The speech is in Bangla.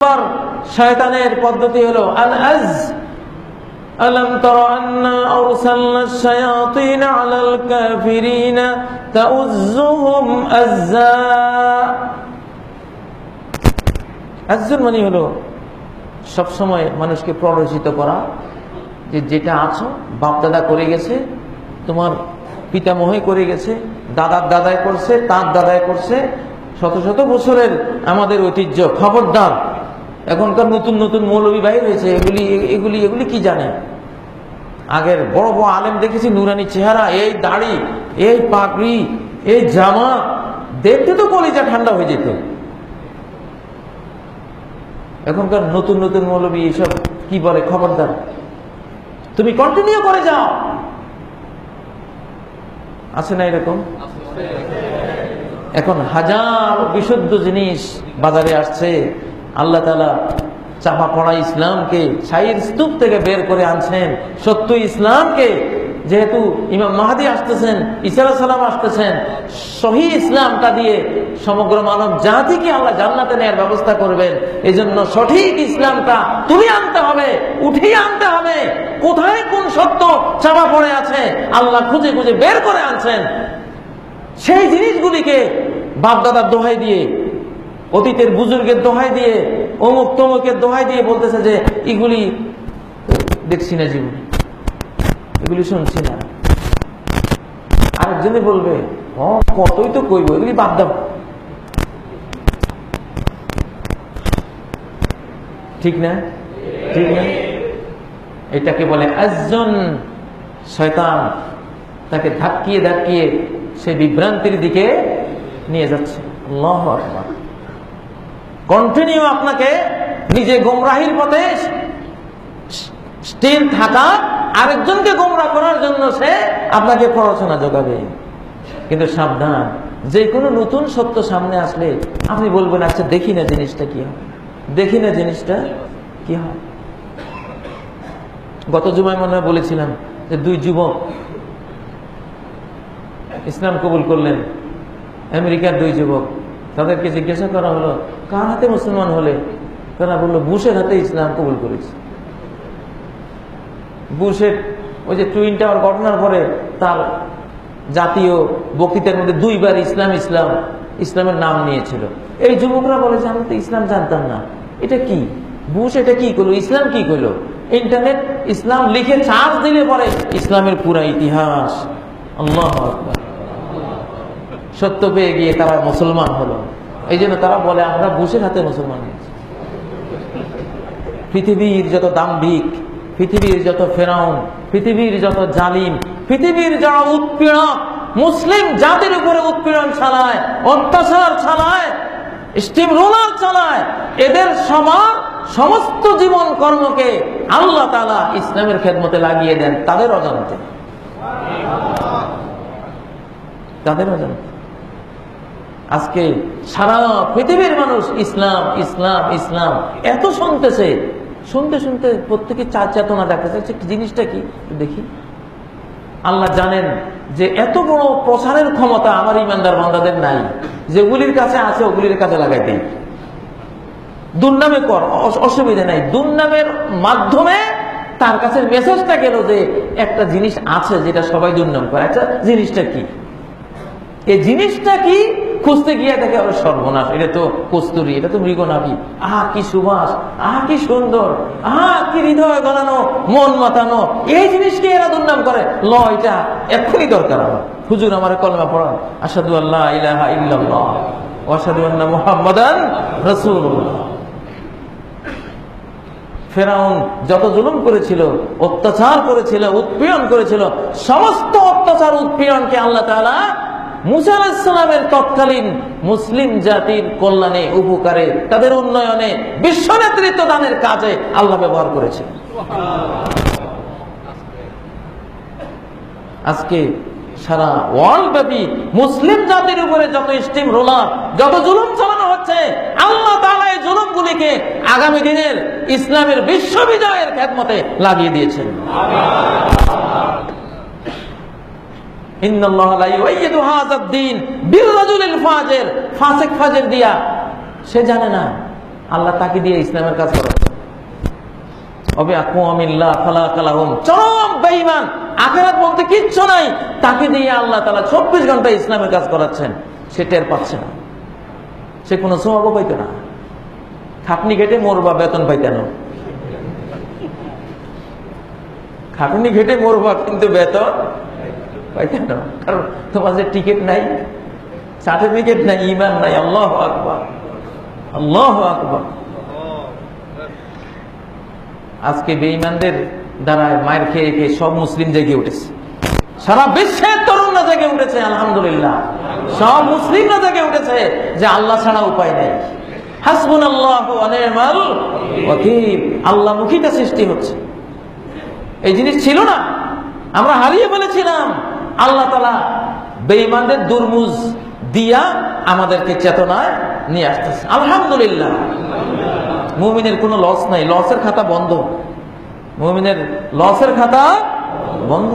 নম্বর শয়তানের পদ্ধতি হলো, আল আজ ألم تر أنا أرسلنا الشياطين على الكافرين تؤزهم أزا একজন মানে হলো, সবসময় মানুষকে প্ররোচিত করা, যে যেটা আছো বাপ দাদা করে গেছে, তোমার পিতামহে করে গেছে, দাদার দাদায় করছে, তার দাদায় করছে, শত শত বছরের আমাদের ঐতিহ্য, খবরদার। এখনকার নতুন নতুন মৌলবী বাইর হয়েছে, এগুলি এগুলি এগুলি কি জানে? আগের বড় বড় আলেম দেখেছি, নুরানি চেহারা, এই দাড়ি, এই পাগড়ি, এই জামা, দেখতে তো কলিজা ঠান্ডা হয়ে যেত। এখনকার নতুন নতুন মৌলবী এইসব কি বলে খবরদার? তুমি কন্টিনিউ করে যাও। আছে না এরকম? এখন হাজার বিশুদ্ধ জিনিস বাজারে আসছে আল্লাহ তালা চাপা পড়া ইসলামকে ছাইয়ের স্তূপ থেকে বের করে আনছেন। সত্য ইসলামকে যেহেতু ইমাম মাহাদি আসতেছেন ইসারা সালাম আসতেছেন, সহি ইসলামটা দিয়ে সমগ্র মানব জাতিকে আল্লাহ জান্নাতে নেওয়ার ব্যবস্থা করবেন। এই জন্য সঠিক ইসলামটা তুমি আনতে হবে, উঠিয়ে আনতে হবে। কোথায় কোন সত্য চাপা পড়ে আছে, আল্লাহ খুঁজে খুঁজে বের করে আনছেন। সেই জিনিসগুলিকে বাপদাদার দোহাই দিয়ে অতীতের বুজুর্গের দোহাই দিয়ে, অমুক তমুকের দোহাই দিয়ে বলতেছে যে, এগুলি দেখছি না জীবন। এগুলি শুনছি না। আরেকজনে বলবে, হ, কতই তো কইব, এগুলি বাদ দাও। ঠিক না? ঠিক না? এটাকে বলে একজন শয়তান। তাকে ধাক্কিয়ে ধাক্কিয়ে সে বিভ্রান্তির দিকে নিয়ে যাচ্ছে। আল্লাহ আকবার। কন্টিনিউ আপনাকে নিজে গোমরাহির পথে স্টিল থাকা, আরেকজনকে গোমরা করার জন্য সে আপনাকে পড়াশোনা যোগাবে। কিন্তু সাবধান, যে কোনো নতুন সত্য সামনে আসলে আপনি বলবেন আচ্ছা দেখি না জিনিসটা কি হয়। দেখি না জিনিসটা কি হয়। গত জুমায় মনে বলেছিলাম যে দুই যুবক ইসলাম কবুল করলেন, আমেরিকার দুই যুবক। তাদেরকে জিজ্ঞাসা করা হলো কার হাতে মুসলমান হলে? তারা বলল, বুশের হাতে ইসলাম কবুল করেছে। বুশের ওই যে টুইন টাওয়ার ঘটনার পরে তার জাতীয় বক্তৃতার মধ্যে দুইবার ইসলাম ইসলাম, ইসলামের নাম নিয়েছিল। এই যুবকরা বলে যে, আমি তো ইসলাম জানতাম না। এটা কি? বুশ এটা কি করল? ইসলাম কি করল? ইন্টারনেট, ইসলাম লিখে চার্জ দিলে পরে ইসলামের পুরা ইতিহাস। আল্লাহ সত্য পেয়ে গিয়ে তারা মুসলমান হলো। এই জন্য তারা বলে, আমরা বুশের হাতে মুসলমান পৃথিবীর যত দাম্ভিক, পৃথিবীর যত ফেরাউন, পৃথিবীর যত জালিম, পৃথিবীর যারা উৎপীড়ক, মুসলিম জাতির উপরে উৎপীড়ন চালায়, অত্যাচার চালায়, স্টিম রোলার চালায়, এদের সবার সমস্ত জীবন কর্মকে আল্লাহ তালা ইসলামের খেদমতে লাগিয়ে দেন, তাদের অজান্তে। তাদের অজান্তে। আজকে সারা পৃথিবীর মানুষ ইসলাম ইসলাম ইসলাম এত শুনতেছে। শুনতে শুনতে প্রত্যেকে চার চেতনা দেখতেছে জিনিসটা কি? দেখি। আল্লাহ জানেন যে এত বড় প্রসারের ক্ষমতা আমার ইমানদার বান্দাদের নাই। যেগুলির কাছে আছে, ওগুলির কাছে লাগাই দেই। দুর্নামে কর, অস- অসুবিধা নাই। দুর্নামের মাধ্যমে তার কাছে মেসেজটা গেল যে একটা জিনিস আছে যেটা সবাই দুর্নাম করে। আচ্ছা জিনিসটা কি? এই জিনিসটা কি? খুঁজতে গিয়ে দেখে ওর সর্বনাশ। এটা তো কস্তুরি, এটা তো মৃগনাভি। আহা, কি সুবাস, আহা, কি সুন্দর, আহা, কি হৃদয় গলানো, মন মাতানো। এই জিনিসকে এরা দুর্নাম করে। ল, এটা এক্ষুনি দরকার আমার। হুজুর আমার কলমা পড়া আসাদু আল্লাহ ইলাহা ইল্লাল্লাহ ওয়াসাদু আন্না মুহাম্মাদান রাসূলুল্লাহ। ফেরাউন যত জুলুম করেছিল, অত্যাচার করেছিল, উৎপীড়ন করেছিল, সমস্ত অত্যাচার উৎপীড়নকে আল্লাহ তাআলা মুসা আলাহিসাল্লামের তৎকালীন মুসলিম জাতির কল্যাণে, উপকারে, তাদের উন্নয়নে, বিশ্ব নেতৃত্ব দানের কাজে আল্লাহ ব্যবহার করেছে। আজকে সারা ওয়ার্ল্ড ব্যাপী মুসলিম জাতির উপরে যত স্টিম রোলার যত জুলুম চালানো হচ্ছে, আল্লাহ তাআলা এই জুলুমগুলিকে আগামী দিনের ইসলামের বিশ্ববিজয়ের খেদমতে লাগিয়ে দিয়েছেন। দিয়া। সে জানে না, আল্লাহ তাকে দিয়ে ইসলামের কাজ করাচ্ছে অবে চরম বেঈমান, আখেরাত বলতে কিচ্ছু নাই। তাকে দিয়ে আল্লাহ তাআলা চব্বিশ ঘণ্টা ইসলামের কাজ করাচ্ছেন। সে টের পাচ্ছে না। সে কোনো স্বভাবও পাইতো না। খাটনি ঘেটে মরবা বেতন পাইতেন খাটনি ঘেটে মরবা কিন্তু বেতন পাইতেন কারণ তোমার যে টিকিট নাই সার্টিফিকেট নাই ইমান নাই। আল্লাহ আকবর। আল্লাহ আকবর। আজকে বেঈমানদের দ্বারা মায়ের খেয়ে খেয়ে সব মুসলিম জেগে উঠেছে। সারা বিশ্বের তরুণরা জেগে উঠেছে, আলহামদুলিল্লাহ। সব মুসলিমরা জেগে উঠেছে যে আল্লাহ ছাড়া উপায় নেই। হাসবুন আল্লাহ আল্লাহ মুখিটা সৃষ্টি হচ্ছে। এই জিনিস ছিল না। আমরা হারিয়ে ফেলেছিলাম। আল্লাহ তালা বেঈমানদের দুর্মুজ দিয়া আমাদেরকে চেতনায় নিয়ে আসতেছে। আলহামদুলিল্লাহ। মুমিনের কোনো লস নাই। লসের খাতা বন্ধ। মুমিনের লসের খাতা বন্ধ।